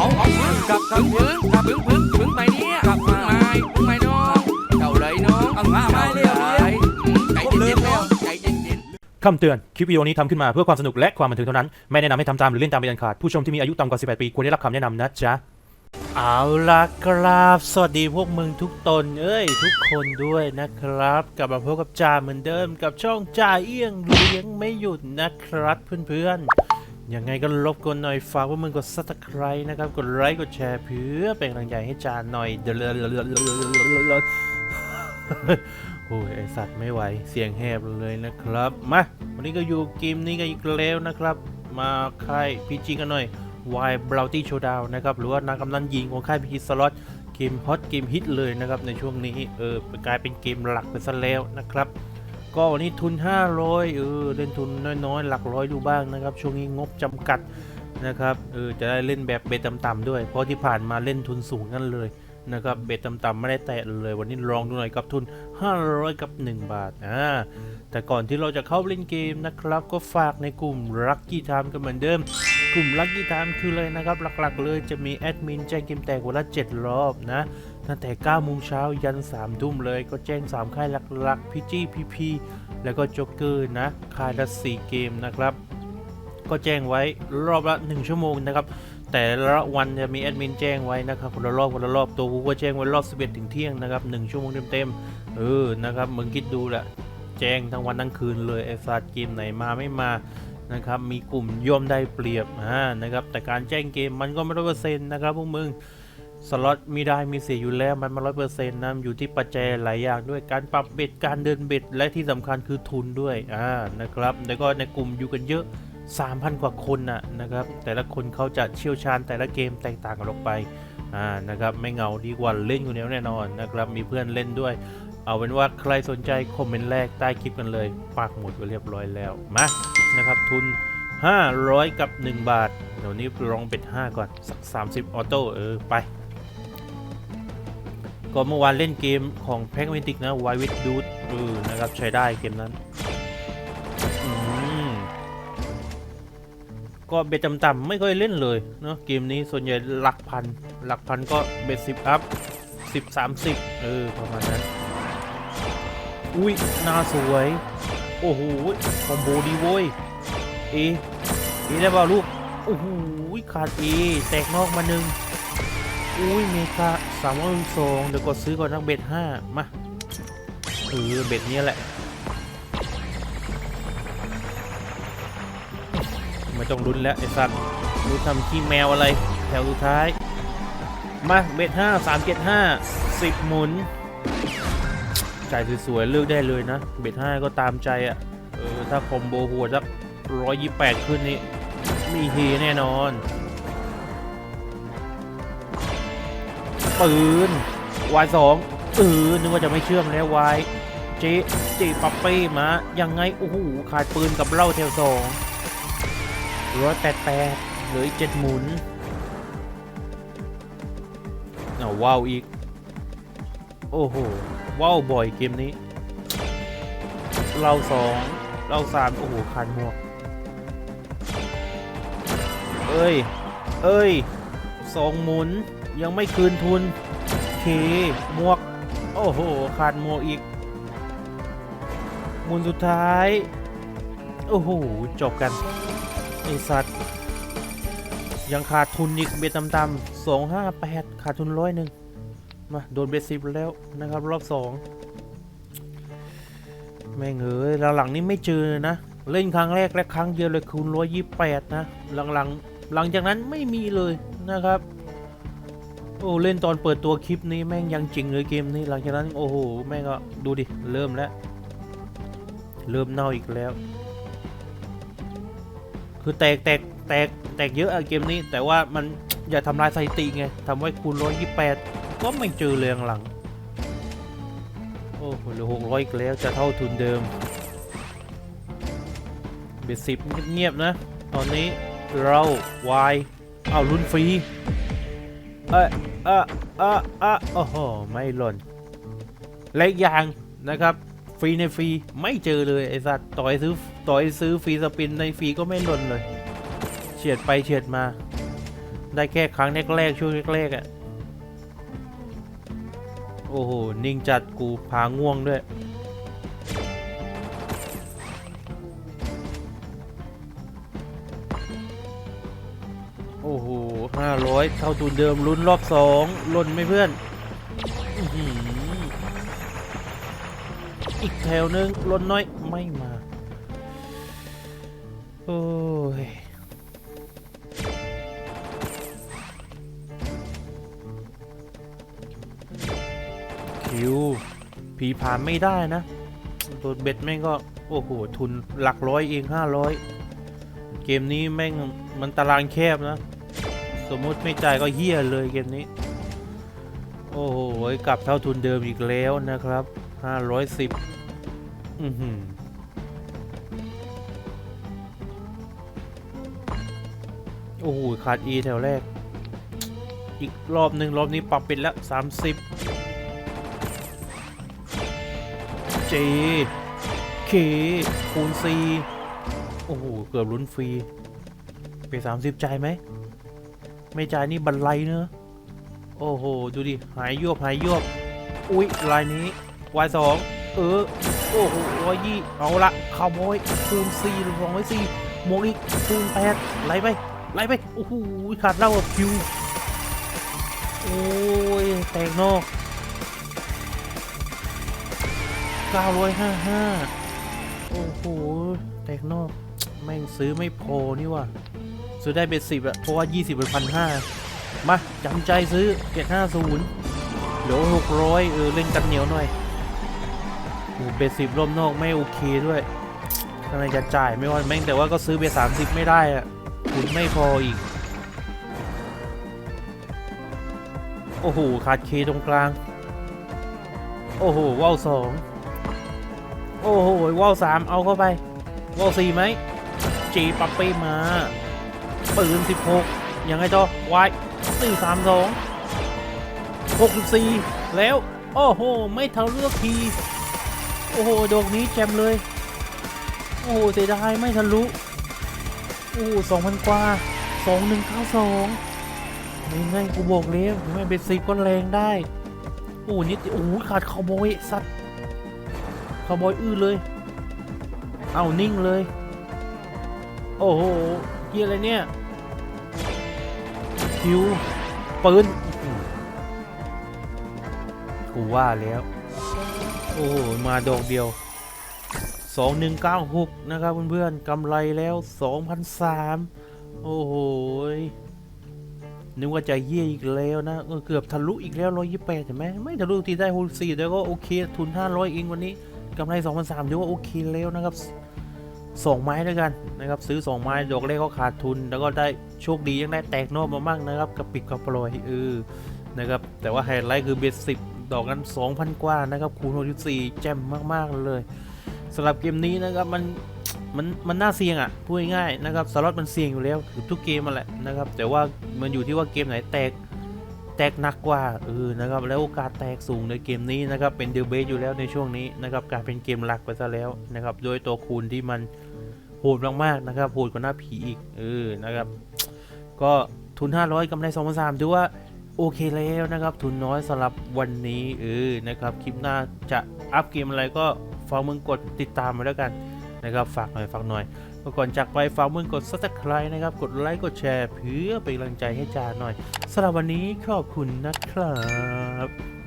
เอาเอาพึ่งกับกับพึ่งกับพึ่งพึ่งพึ่งไปเนี่ยกับพึ่งไม้พึ่งไม้น้องเจ้าเลยน้องเอามามาเร็วใจเย็นๆแล้วใจเย็นๆคำเตือน คลิปวิดีโอนี้ทำขึ้นมาเพื่อความสนุกและความบันเทิงเท่านั้น ไม่แนะนำให้ทำตามหรือเล่นตามเป็นอันขาด ผู้ชมที่มีอายุต่ำกว่า 18 ปีควรได้รับคำแนะนำนะจ๊ะ เอาล่ะครับสวัสดีพวกมึงทุกตนเอ้ย ทุกคนด้วยนะครับ กลับมาพบกับจ่าเหมือนเดิมกับช่องจ่าเอี้ยงเลี้ยงไม่หยุดนะครับเพื่อนๆ ยังไงก็รบกวนหน่อยฝากว่ามึงกดซับสไครต์นะครับ กดไลค์กดแชร์เพื่อเป็นกำลังใจให้จ่าหน่อยเดือดโอ้ยไอสัตว์ไม่ไหวเสียงแหบเลยนะครับ มา วันนี้ก็อยู่เกมนี้กันอีกแล้วนะครับ มาค่ายพีจีกันหน่อย Y b r o w t y Showdown นะครับ หรือว่านางกำนันยิงของค่ายพีจีสล็อตเกมฮอตเกมฮิตเลยนะครับ ในช่วงนี้เออกลายเป็นเกมหลักไปซะแล้วนะครับ ก็วันนี้ทุน 500 เออ เล่นทุนน้อยๆ หลักร้อยดูบ้างนะครับ ช่วงนี้งบจำกัดนะครับ เออ จะได้เล่นแบบเบสต่ำๆด้วย เพราะที่ผ่านมาเล่นทุนสูงกันเลยนะครับ เบสต่ำๆไม่ได้แตะเลย วันนี้ลองดูหน่อยกับทุน 500 กับ 1 บาท อ่า แต่ก่อนที่เราจะเข้าเล่นเกมนะครับ ก็ฝากในกลุ่ม Lucky Time กันเหมือนเดิม กลุ่ม Lucky Time คือเลยนะครับ หลักๆ เลยจะมีแอดมินแจ้งเกมแตกวันละ 7 รอบนะตั้งแต่9โมงเช้ายัน3ทุ่มเลยก็แจ้ง 3 ค่ายหลักๆ PG PP แล้วก็จ็อกเกอร์นะค่ายละ4เกมนะครับ ก็แจ้งไว้รอบละ 1 ชั่วโมงนะครับแต่ละวันจะมีแอดมินแจ้งไว้นะครับคนละรอบคนละรอบตัวกูก็แจ้งไว้รอบ 11 ถึงเที่ยงนะครับ1ชั่วโมงเต็มๆเออนะครับมึงคิดดูแหละแจ้งทั้งวันทั้งคืนเลยไอ้สัตว์เกมไหนมาไม่มา นะครับมีกลุ่มย่อมได้เปรียบอ่านะครับแต่การแจ้งเกมมันก็ไม่ร้อยเปอร์เซ็นต์นะครับพวกมึงสล็อตมีได้มีเสียอยู่แล้วมันมาร้อยเปอร์เซ็นต์นะอยู่ที่ปัจจัยหลายอย่างด้วยการปรับเบ็ดการเดินเบ็ดและที่สำคัญคือทุนด้วยอ่านะครับแล้วก็ในกลุ่มอยู่กันเยอะ 3,000 กว่าคนนะนะครับแต่ละคนเขาจะเชี่ยวชาญแต่ละเกมแตกต่างกันออกไปอ่านะครับไม่เหงาดีกว่าเล่นคนเดียวแน่นอนนะครับมีเพื่อนเล่นด้วย เอาเป็นว่าใครสนใจคอมเมนต์แรกใต้คลิปกันเลยปักหมุดไว้เรียบร้อยแล้วมา นะครับ ทุน 500 กับ 1 บาท เดี๋ยวนี้ลองเป็น5ก่อน สัก 30 ออโต้เออ ไป ก็เมื่อวานเล่นเกมของแพ็กเมติกนะไววิดดูดเออนะครับ ใช้ได้เกมนั้นก็เบ็ดต่ำๆไม่ค่อยเล่นเลยเนาะเกมนี้ส่วนใหญ่หลักพัน หลักพันก็เบ็ดสิบอัพสิบสามสิบเออประมาณนั้น อุ้ยน้าสวย โอ้โหคอมโบดีโว้ยเอเอได้เปล่าลูกโอ้โหขาดเอแตกนอกมาหนึ่งอุ้ยเมกาสามร้อยสองเดี๋ยวกดซื้อก่อนนักเบ็ดห้ามาเออเบ็ดนี้แหละ ไม่ต้องลุ้นแล้วไอ้สัตว์รู้ทำขี้แมวอะไร แถวสุดท้าย มาเบ็ดห้าสามเจ็ดห้าสิบหมุน จ่ายสวยๆเลือกได้เลยนะ เบ็ดห้าก็ตามใจอะ่ะ เออ ถ้าคอมโบหัวสักร้อยยี่แปดขึ้นนี่มีเฮแน่นอน ปืนวายสองเออนึกว่าจะไม่เชื่อมแล้ววายเจเจปัปเป้มา ยังไง โอ้โห ขาดปืนกับเล่าแถวสองร้อยแปดแปดเหลืออีกเจ็ดหมุนเอาว้าวอีก โอ้โห ว้าวบ่อยเกมนี้ เราสองเราสามโอ้โหขาดหมวก เอ้ย เอ้ยสองหมุนยังไม่คืนทุนเคหมวก โอ้โหขาดหมวกอีก หมุนสุดท้าย โอ้โหจบกันไอสัตว์ ยังขาดทุนอีกเบ็ดต่ำๆสองห้าแปดขาดทุนร้อยหนึ่ง มาโดนเบ็ดสิบแล้วนะครับรอบสองแม่งเอ้ยหลังๆนี่ไม่เจอนะ เล่นครั้งแรกและครั้งเดียวเลยคูณร้อยยี่แปดนะ หลังๆ หลังจากนั้นไม่มีเลยนะครับ โอ้เล่นตอนเปิดตัวคลิปนี้แม่งยังจริงเลยเกมนี้หลังจากนั้นโอ้โหแม่งก็ดูดิเริ่มแล้ว เริ่มเน่าอีกแล้ว คือแตกแตกแตกแตกเยอะอะเกมนี้ แต่ว่ามันอย่าทำลายสถิติไงทำไว้คูณร้อยยี่แปด ก็ไม่เจอเรียงหลัง โอ้โหเหลือหกร้อยอีกแล้วจะเท่าทุนเดิม เบ็ดสิบเงียบๆนะ ตอนนี้เราวายเอาลุ้นฟรี เอะเอะเอะเอะโอ้โห ไม่หล่นและอีกอย่างนะครับ ฟรีในฟรีไม่เจอเลยไอ้สัตว์ต่อยซื้อต่อยซื้อฟรีสปินในฟรีก็ไม่หล่นเลย เฉียดไปเฉียดมา ได้แค่ครั้งแรกๆช่วงแรกๆอะ่ะ โอ้โห นิ่งจัดกูพาง่วงด้วย โอ้โหห้าร้อยเท่าทุนเดิมลุ้นรอบสองล่นไม่เพื่อนอีกแถวหนึ่งล่นน้อยไม่มา โอ้ย คิวผีผ่านไม่ได้นะโดนเบ็ดแม่งก็ โอ้โห ทุนหลักร้อยเองห้าร้อยเกมนี้แม่งมันตารางแคบนะ สมมุติไม่จ่ายก็เฮี้ยเลยเกมนี้ โอ้โหกลับเท่าทุนเดิมอีกแล้วนะครับห้าร้อยสิบอือหือโอ้โหขาด E แถวแรก อีกรอบหนึ่งรอบนี้ปรับเป็นแล้ว30 J K คูณ C โอ้โห เกือบลุ้นฟรี ไป30จ่ายไหม ไม่จ่ายนี่บันไลเนอะโอ้โห ดูดิ หายยวบหายยวบอุ๊ย ลายนี้ Y2 เออ โอ้โหร้อยยี่เอาละคาวบอยคูณ4หรือสองร้อยสี่โมงอีกคูณ8ไหลไปไล่ไป โอ้โห ขาดเล่ากับคิว โอ้ย แตกนอก 955 โอ้โห แตกนอก แม่งซื้อไม่พอนี่ว่ะ ซื้อได้เบ็ดสิบอะเพราะว่า 20เป็นพันห้ามาจำใจซื้อ 750 เหลือ 600 เออ เล่นกันเหนียวหน่อยโอ้เบ็ดสิบรอบนอกไม่โอเคด้วยกำลังจะจ่ายไม่ว่าแม่งแต่ว่าก็ซื้อเบ็ด30ไม่ได้อะทุนไม่พออีก โอ้โห ขาดเคตรงกลาง โอ้โหว่าวสอง โอ้โหว่าวสามเอาเข้าไปว่าวสี่ไหมจีปัปเป้มาปืนสิบหกยังไงต่อวายสี่สามสองหกสิบสี่แล้ว โอ้โห ไม่ทะเลือกที โอ้โหดอกนี้แจมเลย โอ้โหเสียดายไม่ทะลุ โอ้สองพันกว่าสองหนึ่งเก้าสองนี่ไงกูบอกแล้วไม่เป็นสิบก็แรงได้ โอ้นิดโอ้ขาดคาวบอยสัตว์าวบอยอื้อเลย เอานิ่งเลย โอ้โหเกียอะไรเนี่ยคิวปืนกูว่าแล้ว โอ้โห มาดอกเดียว 2196 นะครับเพื่อนๆกำไรแล้ว2,003โอ้โหนึกว่าจะเยี่ยอีกแล้วนะเกือบทะลุอีกแล้ว 128เห็นไหมไม่ทะลุทีได้ฮูสี่แต่ก็โอเค ทุน 500เองวันนี้ กำไร2,003ถือว่าโอเคแล้วนะครับสองไม้ด้วยกันนะครับ ซื้อ2ไม้ดอกแรกก็ขาดทุน แล้วก็ได้โชคดียังได้แตกนอกมาบ้างนะครับกับปิดกับปล่อยเออนะครับ แต่ว่าไฮไลท์คือเบสสิบดอกนั้น2,000 กว่านะครับคูณ64แจ่มมากๆเลยสำหรับเกมนี้นะครับมันมันมันน่าเสี่ยงอะพูดง่ายๆนะครับสล็อตมันเสี่ยงอยู่แล้วเกือบทุกเกมมาแหละนะครับ แต่ว่ามันอยู่ที่ว่าเกมไหนแตก แตกหนักกว่าเออนะครับแล้วโอกาสแตกสูงในเกมนี้นะครับเป็นเดลเบสอยู่แล้วในช่วงนี้นะครับกลายเป็นเกมหลักไปซะแล้วนะครับโดยตัวคูณที่มันโหดมากๆนะครับโหดกว่าหน้าผีอีกเออนะครับก็ทุน 500กำไร2 3 0ถือว่าโอเคแล้วนะครับ ทุนน้อยสำหรับวันนี้เออนะครับคลิปหน้าจะอัพเกมอะไรก็ฝากมึงกดติดตามมาแล้วกันนะครับฝากหน่อยฝากหน่อย ก่อนจากไปฝากมึงกด subscribe นะครับ กดไลค์กดแชร์เพื่อเป็นกำลังใจให้จาหน่อยสำหรับวันนี้ขอบคุณนะครับ